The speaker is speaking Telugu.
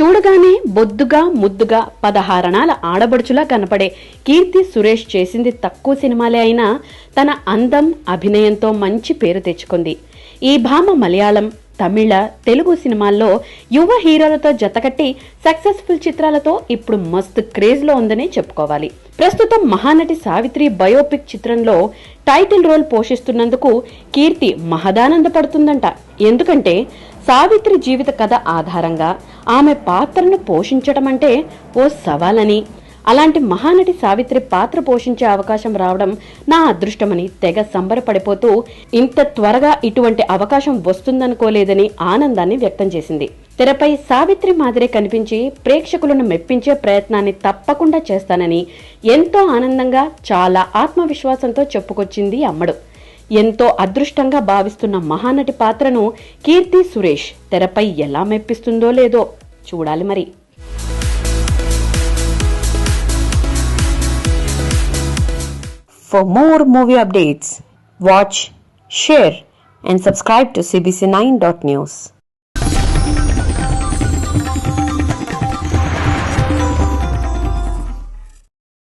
చూడగానే బొద్దుగా ముద్దుగా పదహారణాల ఆడబడుచులా కనపడే కీర్తి సురేష్ చేసింది తక్కువ సినిమాలే అయినా తన అందం అభినయంతో మంచి పేరు తెచ్చుకుంది. ఈ భామ మలయాళం తమిళ తెలుగు సినిమాల్లో యువ హీరోలతో జతకట్టి సక్సెస్ఫుల్ చిత్రాలతో ఇప్పుడు మస్తు క్రేజ్లో ఉందని చెప్పుకోవాలి. ప్రస్తుతం మహానటి సావిత్రి బయోపిక్ చిత్రంలో టైటిల్ రోల్ పోషిస్తున్నందుకు కీర్తి మహదానందపడుతుందంట. ఎందుకంటే సావిత్రి జీవిత కథ ఆధారంగా ఆమె పాత్రను పోషించడం అంటే ఓ సవాలని. అలాంటి మహానటి సావిత్రి పాత్ర పోషించే అవకాశం రావడం నా అదృష్టమని తెగ సంబరపడిపోతూ ఇంత త్వరగా ఇటువంటి అవకాశం వస్తుందనుకోలేదని ఆనందాన్ని వ్యక్తం చేసింది. తెరపై సావిత్రి మాదిరే కనిపించి ప్రేక్షకులను మెప్పించే ప్రయత్నాన్ని తప్పకుండా చేస్తానని ఎంతో ఆనందంగా చాలా ఆత్మవిశ్వాసంతో చెప్పుకొచ్చింది అమ్మడు. ఎంతో అదృష్టంగా భావిస్తున్న మహానటి పాత్రను కీర్తి సురేష్ తెరపై ఎలా మెప్పిస్తుందో లేదో చూడాలి మరి. For movie updates watch share and subscribe to CBC nine dot news